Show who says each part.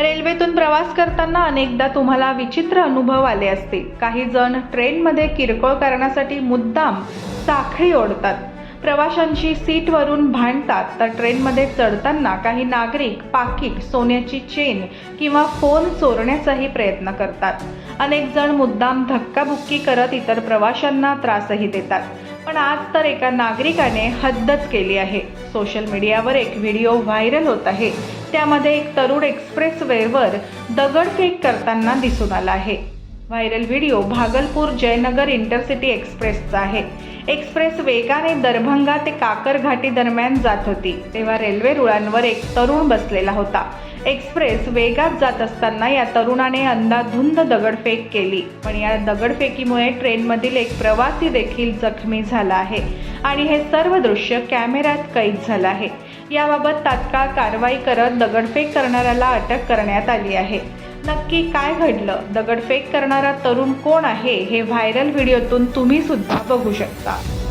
Speaker 1: रेल्वेतून प्रवास करताना अनेकदा तुम्हाला विचित्र अनुभव आले असतील. काही जण ट्रेनमध्ये किरकोळ कारणासाठी मुद्दाम साखळी ओढतात. प्रवाशांशी सीटवरून भांडतात तर ट्रेनमध्ये चढताना काही नागरिक पाकिट सोन्याची चेन किंवा फोन चोरण्याचाही प्रयत्न करतात. अनेक जण मुद्दाम धक्काबुक्की करत इतर प्रवाशांना त्रासही देतात. पण आज तर एका नागरिकाने हद्दच केली आहे. सोशल मीडियावर एक व्हिडिओ व्हायरल होत आहे. त्यामध्ये एक तरुण एक्सप्रेस वेवर दगडफेक करताना दिसून आला आहे. Viral video Bhagalpur Jaynagar intercity एक्सप्रेसचा आहे. एक्सप्रेस वेगाने दरभंगा ते काकर घाटी दरम्यान जात होती तेव्हा रेल्वे रुळांवर एक तरुण बसलेला होता. एक्सप्रेस वेगात जात असताना या तरुणाने अंदाधुंद दगडफेक केली. पण या दगडफेकीमुळे ट्रेनमधील एक प्रवासी देखील जखमी झाला आहे आणि हे सर्व दृश्य कॅमेऱ्यात कैद झालं आहे. याबाबत तात्काळ कारवाई करत दगडफेक करणाऱ्याला अटक करण्यात आली आहे. नक्की काय घडलं? दगडफेक करणारा तरुण कोण आहे? हे व्हायरल व्हिडिओतून तुम्ही सुद्धा बघू शकता.